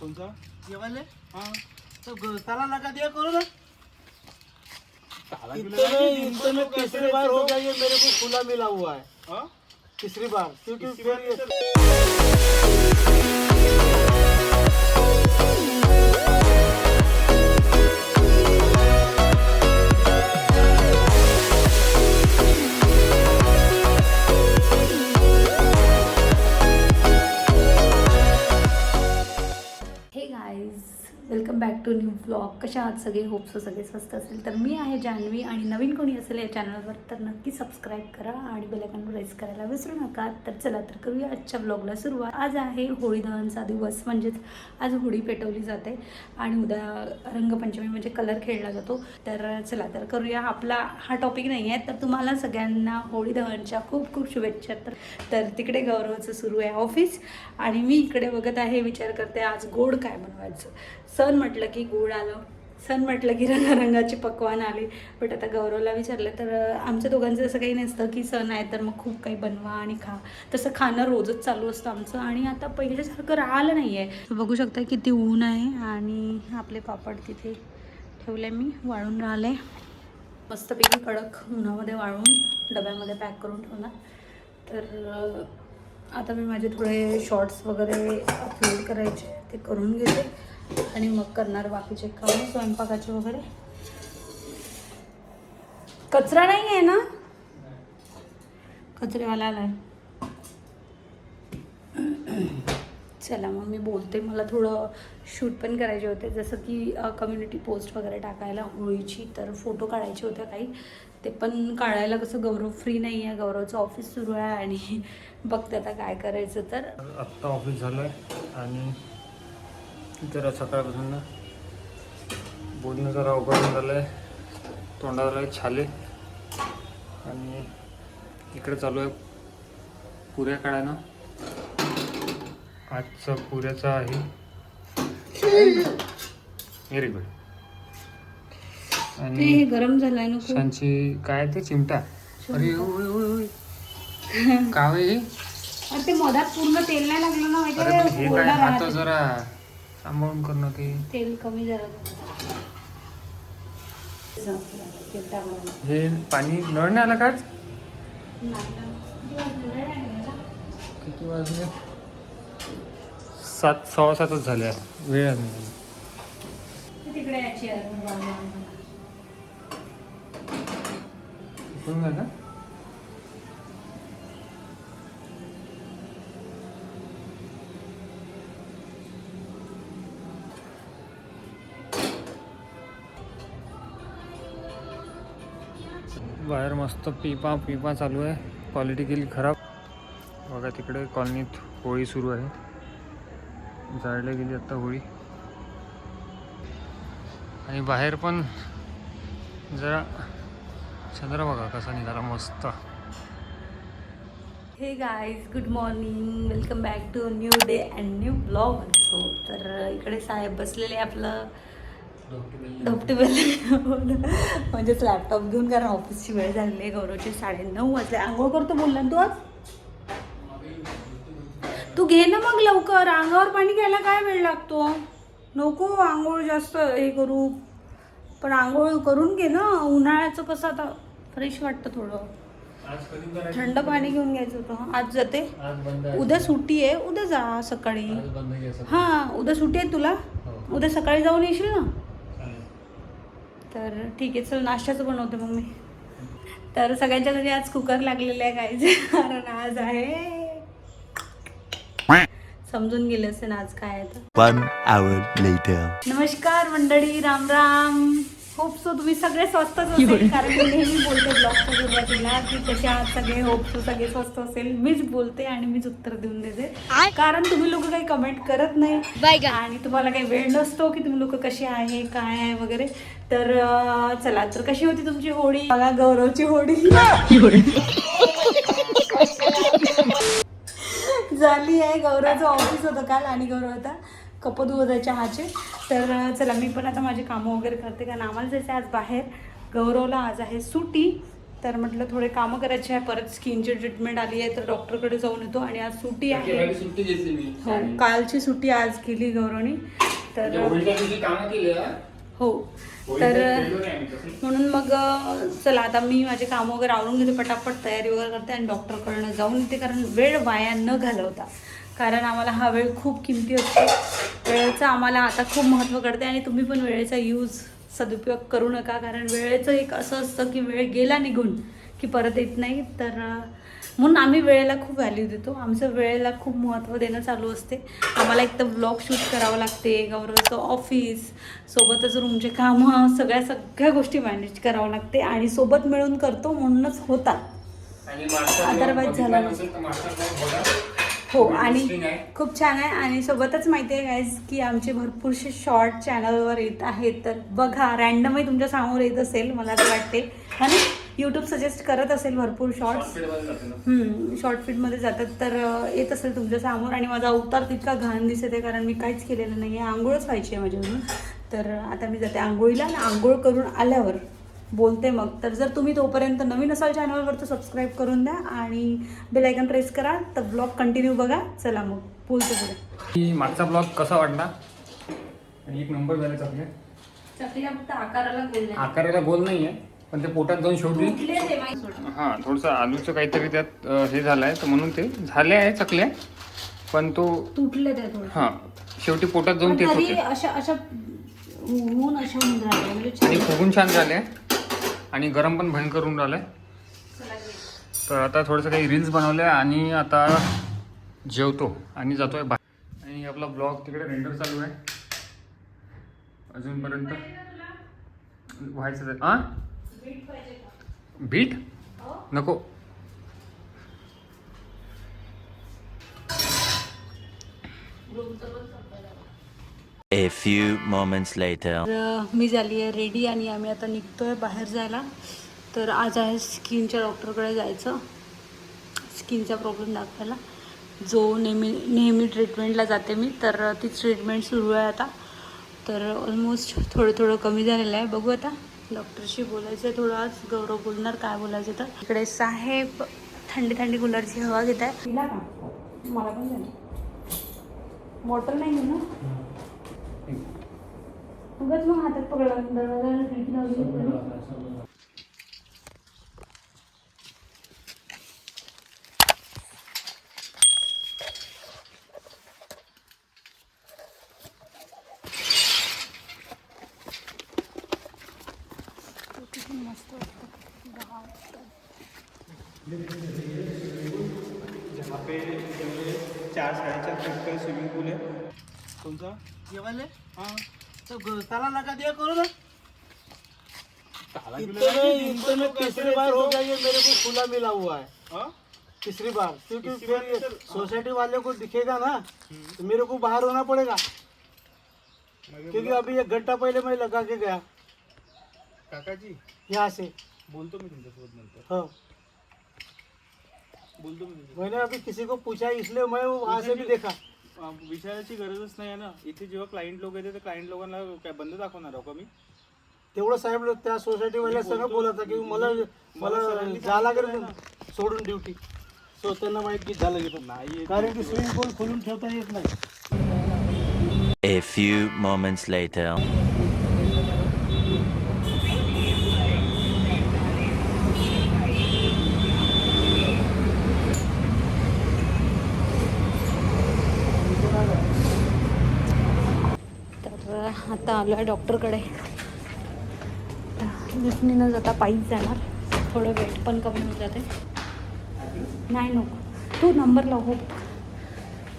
कोणता? ये वाले हाँ. तो ग- ताला लगा दिया करो ना. ताला भी लगा दिया, इतने में कैसे तीसरी बार हो? गया ये मेरे को खुला मिला हुआ है. हाँ? तीसरी बार. क्योंकि फिर ये. Welcome back to new blog कशा आहात सगळे होप्स सगळे स्वस्त असेल तर मी आहे जान्हवी आणि नवीन कोणी असेल या चॅनलवर तर नक्की सबस्क्राईब करा आणि बेलायकन प्रेस करायला विसरू नका. तर चला तर करूया आजच्या ब्लॉगला सुरुवात. आज आहे होळी दहनचा दिवस म्हणजेच आज होळी पेटवली जाते आणि उद्या रंगपंचमी म्हणजे कलर खेळला जातो. तर चला तर करूया. आपला हा टॉपिक नाही आहे तर तुम्हाला सगळ्यांना होळी दहनच्या खूप खूप शुभेच्छा. तर तर तिकडे गौरवचं सुरू आहे ऑफिस आणि मी इकडे बघत आहे विचार करते आज गोड काय बनवायचं. सण म्हटलं की गोड आलं. सण म्हटलं की रंगारंगाची पकवान आली. बट आता गौरवला विचारलं तर आमच्या दोघांचं असं काही नसतं की सण आहे तर मग खूप काही बनवा आणि खा. तसं खाणं रोजच चालू असतं आमचं आणि आता पहिल्यासारखं राहिलं नाही आहे बघू शकता किती ऊन आहे आणि आपले पापड तिथे ठेवले मी वाळून राहिले. मस्तपैकी कडक उन्हामध्ये वाळून डब्यामध्ये पॅक करून ठेवणार तर आता मी माझे थोडे शॉर्ट्स वगैरे अपलोड करायचे ते करून घेते. आणि मग करणार बाकीचे काम स्वयंपाकाचे वगैरे. कचरा नाही आहे ना? कचरेवाला आलाय. चला मग मी बोलते. मला थोडं शूट पण करायचे होते. जसं की कम्युनिटी पोस्ट वगैरे टाकायला होळीची तर फोटो काढायचे होते काही. ते पण काढायला कसं गौरव फ्री नाही आहे गौरवचं ऑफिस सुरू आहे आणि बघते आता काय करायचं तर. आत्ता ऑफिस झालं आहे आणि जरा सकाळपासून ना बोलणं जरा अवघड झालं आहे तोंडाला छाले. आणि इकडे चालू आहे पुऱ्या काढायला. आजचा पुऱ्याचा आहे. व्हेरी गुड ते आणि हे गरम झालंय ना खूप. सांची काय ते? चिमटा. अरे ओय ओय ओय काय होय हे? अरे ते मधात पूर्ण तेल नाही लागलं ना माहिती अरे आहे? पण हे काय? हात. जरा सांभाळून करणं की तेल कमी टाकलं. हे पाणी नळ नाही आला का आज? नाही ना. किती वाजले सात सव्वा सातच झाल्या वेळ. ते तिकडे याची बाहेर मस्त पिपा पिपा चालू आहे. क्वालिटी केली खराब. बघा तिकडे कॉलनीत होळी सुरू आहे. जाळल्या गेली आत्ता होळी. आणि बाहेर पण जरा चंद्र बघा कसा निघाला मस्त. Hey guys good morning welcome back to new day and new blog so तर इकडे साहेब बसलेले आपलं. डॉक्टर म्हणजेच लॅपटॉप घेऊन कारण ऑफिसची वेळ झालेली आहे. गौरवचे साडेनऊ वाजले. आंघोळ करतो बोलला तू आज? तू घे ना मग लवकर. अंगावर पाणी घ्यायला काय वेळ लागतो? नको आंघोळ जास्त हे करू. पण आंघोळ करून घे ना. उन्हाळ्याचं कसं आता फ्रेश वाटतं थोडं? थंड पाणी घेऊन घ्यायचं होतं. आज जाते. उद्या सुट्टी आहे. उद्या जा सकाळी? हां उद्या सुट्टी आहे तुला? हो. उद्या सकाळी जाऊन येशील ना. तर ठीक आहे चल नाश्त्याचं बनवते मग मी. तर सगळ्यांच्या घरी आज कुकर लागलेले आहे काहीच कारण आज आहे. समजून गेले असेल आज काय आहे. नमस्कार मंडळी राम राम. होप सो तुम्ही सगळे स्वस्त असेल. कारण मी नेहमी बोलते ब्लॉगच्या सुरुवातीला की कशा आहात सगळे होप सो सगळे स्वस्त असेल. मीच बोलते आणि मीच उत्तर देऊन देते. कारण तुम्ही लोक काही कमेंट करत नाही. आणि तुम्हाला काही वेळ नसतो की तुम्ही लोक कसे आहे काय आहे वगैरे. तर चला तर कशी होती तुमची होळी बघा गौरवची होळी झाली आहे गौरवचं ऑफिस होतं काल आणि गौरव आता कप धुवत चहाचे तर चला मी पण आता माझी कामं वगैरे करते कारण आम्हाला जायचं आहे आज बाहेर. गौरवला आज आहे सुट्टी. तर म्हटलं थोडे कामं करायचे आहे. परत स्किनची ट्रीटमेंट आली आहे तर डॉक्टरकडे जाऊन येतो आणि आज सुट्टी आहे. हो कालची सुट्टी आज केली गौरवनी. तर केली हा? तर. म्हणून मग चला आता मी माझे काम वगैरे आवरून घेते पटापट तयारी वगैरे करते आणि डॉक्टरकडनं जाऊन येते कारण वेळ वाया न घालवता. कारण आम्हाला हा वेळ खूप किमती असतो. वेळेचं आम्हाला आता खूप महत्त्व कळते आणि तुम्ही पण वेळेचा यूज सदुपयोग करू नका. कारण वेळेचं एक असं असतं की वेळ गेला निघून की परत येत नाही. तर म्हणून आम्ही वेळेला खूप व्हॅल्यू देतो. आमचं वेळेला खूप महत्त्व देणं चालू असते. आम्हाला एक तर ब्लॉग शूट करावं लागते गौरवचं ऑफिस सोबतच रूमचे कामं सगळ्या सगळ्या गोष्टी मॅनेज करावं लागते आणि सोबत मिळून करतो म्हणूनच होतात. vlog झाला हो आणि. खूप छान आहे. आणि सोबतच माहिती आहे गाईज की आमचे भरपूरसे शॉर्ट चॅनलवर येत आहेत. तर बघा रॅन्डमही तुमच्यासमोर येत असेल मला तर वाटते आणि यूट्यूब सजेस्ट करत असेल भरपूर शॉर्ट्स. शॉर्ट फिटमध्ये जातात. तर येत असेल तुमच्यासमोर. आणि माझा अवतार तितका घाण दिसत आहे कारण मी काहीच केलेलं नाही आहे आंघोळच व्हायची आहे माझ्याकडून तर आता मी जाते आंघोळीला आणि आंघोळ करून आल्यावर बोलते मग. तर जर तुम्ही तोपर्यंत नवीन असाल चॅनलवर तर सबस्क्राईब करून द्या आणि बेलायकन प्रेस करा. तर ब्लॉग कंटिन्यू बघा. चला मग. बोलते पुढे. की मागचा ब्लॉग कसा वाटला? आणि एक नंबर झाले आपले चकल्या फक्त आकाराला गोल आकाराला गोल नाही आहे पण ते पोटात जाऊन शेवटी हा थोडंसं आलूचं काहीतरी त्यात हे झालं आहे तर म्हणून ते झाले आहे चकल्या पण तो तुटले ते थोडे. हा शेवटी पोटात जाऊन होते. अशा अशा ऊन अशा होऊन म्हणजे आणि. फुगून छान झाले. आणि गरम पण भयंकर होऊन आहे तर आता थोडंसं काही रील्स बनवले आणि आता जेवतो आणि जातोय बाहेर. आणि आपला ब्लॉग तिकडे रेंडर चालू आहे. अजूनपर्यंत. व्हायचं हां आ? बीट नको. A few moments later. तर मी झाली आहे रेडी आणि आम्ही आता निघतोय बाहेर जायला. तर आज आहे स्किनच्या डॉक्टरकडे जायचं. स्किनचा प्रॉब्लेम दाखवायला. जो नेहमी नेहमी ट्रीटमेंटला जाते मी तर तीच ट्रीटमेंट सुरू आहे आता. तर ऑलमोस्ट थोडं थोडं कमी झालेलं आहे. बघू आता. डॉक्टरशी बोलायचं आहे थोडं आज. गौरव बोलणार काय बोलायचं तर. इकडे साहेब थंडी थंडी कूलरची हवा घेत आहे मला पण झाली बॉटल नाही ना? उगाच मग हातात पकडला दरवाजा खिडकी लावली होती. किती मस्त वाटतं. बापरे. जहाँ पे चार साढ़े चार फीट का स्विमिंग पूल है कौन सा ये वाले हाँ. तो ताला लगा दिया करो ना. इतने में में तो तीसरी बार हो गया ये मेरे को खुला मिला हुआ है। हाँ? तीसरी बार क्योंकि फिर तो सोसाइटी वाले को दिखेगा ना तो मेरे को बाहर होना पड़ेगा। क्योंकि अभी एक घंटा पहले मैं लगा के गया। काका जी यहाँ से। बोलतो मी तुमच्यासोबत नंतर हाँ। बोलतो मी. मैंने अभी किसी को पूछा इसलिए मैं वहाँ से भी देखा। विचारायची गरजच नाही आहे ना. इथे जेव्हा क्लायंट लोक येते तर क्लायंट लोकांना काय बंद दाखवणार आहो का मी? तेवढं साहेब लोक त्या सोसायटी वाल्या सगळं बोलत. होता की मला मला जा लागेल सोडून ड्युटी सो त्यांना माहीत की झालं की नाही येत. कारण की स्विमिंग पूल खोलून ठेवता येत नाही. A few moments later. तर आता आलो आहे डॉक्टरकडे. लिफ्टने न जाता पायीच जाणार. थोडं वेट पण कमी होत जाते. नाही नको. तू नंबर लाव. हो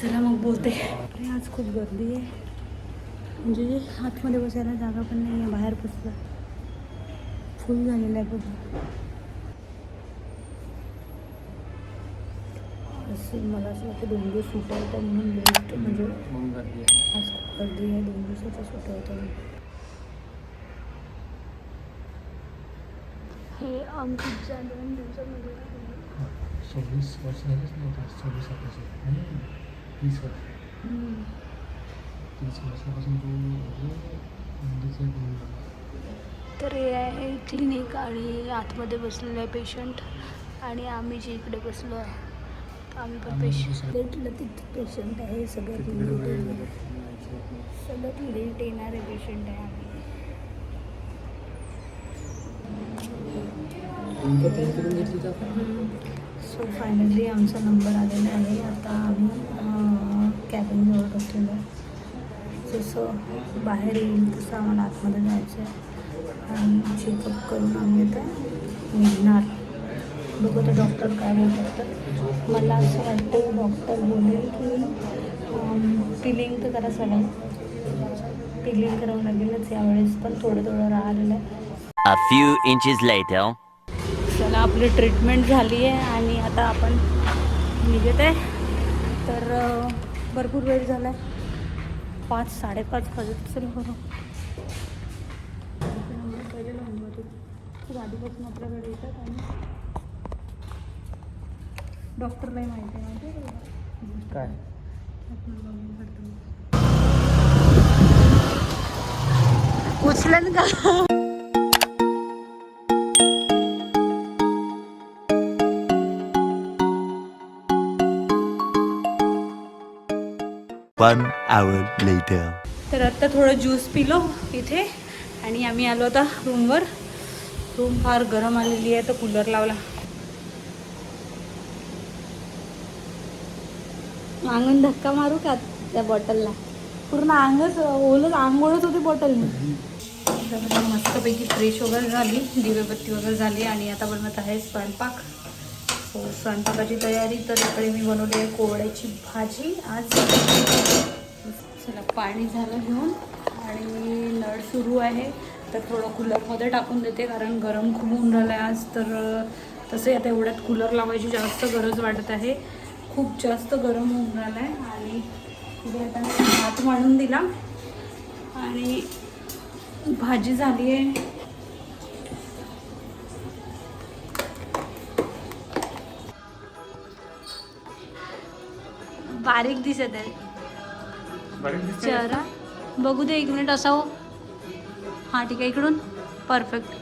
चला मग बोलते. अरे आज खूप गर्दी आहे. म्हणजे आतमध्ये बसायला जागा पण नाही आहे. बाहेर बसला. फुल झालेलं आहे बघ. असं मला असं वाटतं दोन दिवस सुटायचं म्हणून लेट म्हणजे. आज गर्दी आहे दोन दिवसाचा सुट्टा होता हे अंकितच्या दोन दिवसामध्ये सव्वीस वर्ष झालीच नव्हतं सव्वीस वर्ष. तीस वर्ष. तीस वर्षापासून तो म्हणजे गुण झाला तर हे आहे क्लिनिक आणि आतमध्ये बसलेलं आहे पेशंट आणि आम्ही जे इकडे बसलो आहे आम्ही पण पेशंट भेटलं तिथं पेशंट आहे सगळ्यात लेट सगळ्यात लेट येणारे पेशंट आहे आम्ही. सो फायनली आमचा नंबर आलेला आहे. आता आम्ही कॅबिनजवळ बसलेलो जसं बाहेर येईल तसं आम्हाला आतमध्ये जायचं आहे. आणि चेकअप करून आम्ही आता निघणार. बघू तर डॉक्टर काय बोलतात तर. मला असं वाटतं डॉक्टर बोलेल की पिलिंग तर करावंच लागेल पिलिंग करावं लागेलच यावेळेस पण थोडं थोडं राहिलेलं आहे A few inches later. चला आपली ट्रीटमेंट झाली आहे आणि आता आपण निघत आहे तर भरपूर वेळ झाला आहे पाच साडेपाच वाजत असेल बरं पहिले बघू. खूप आधीपासून आपल्याकडे येतात आणि डॉक्टरलाही माहिती आहे माहिती? काय उचलन का? One hour later. तर आत्ता थोडं ज्यूस पिलो इथे आणि आम्ही आलो आता रूमवर रूम फार गरम आलेली आहे तर कूलर लावला. अंगण धक्का मारू का त्या बॉटलला पूर्ण अंगच ओलच आंघोळच होती बॉटलने मस्तपैकी फ्रेश वगैरे झाली दिवेबत्ती वगैरे झाली आणि आता बनवत आहे स्वयंपाक. हो स्वयंपाकाची तयारी तर इकडे मी बनवली आहे कोवड्याची भाजी. आज चला पाणी झालं घेऊन आणि नळ सुरू आहे. तर थोडं कूलरमध्ये टाकून देते कारण गरम खूप होऊन राहिलं आहे आज. तर तसे तसंही आता एवढ्यात कूलर लावायची जास्त गरज वाटत आहे. खूप जास्त गरम होऊन राहिलं आहे आणि मी भात मांडून दिला. आणि भाजी झाली आहे. बारीक दिसत आहे. चेहरा बघू दे एक मिनिट असा हो. हां ठीक आहे इकडून. परफेक्ट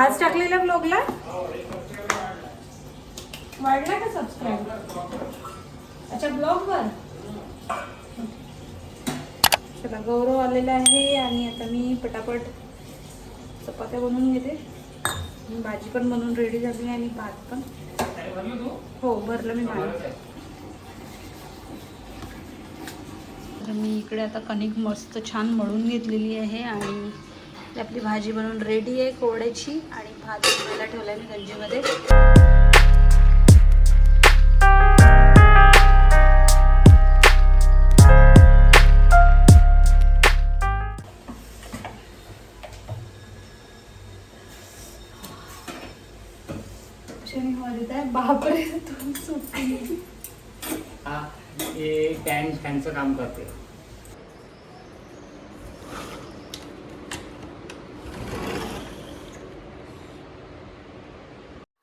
आज टाकलेल्या ब्लॉगला वाढला का सबस्क्राईब अच्छा ब्लॉगवर चला गौरव आलेला आहे आणि आता मी पटापट चपात्या बनवून घेते. भाजी पण बनवून रेडी झाली आणि भात पण. हो भरलं मी भात. तर मी इकडे आता कणिक मस्त छान मळून घेतलेली आहे आणि आपली भाजी बनवून रेडी आहे कोरड्याची आणि भात ठेवला आहे मी गंजीमध्ये. बापरे तू सुटली हा हे फॅन फॅनचं काम करते.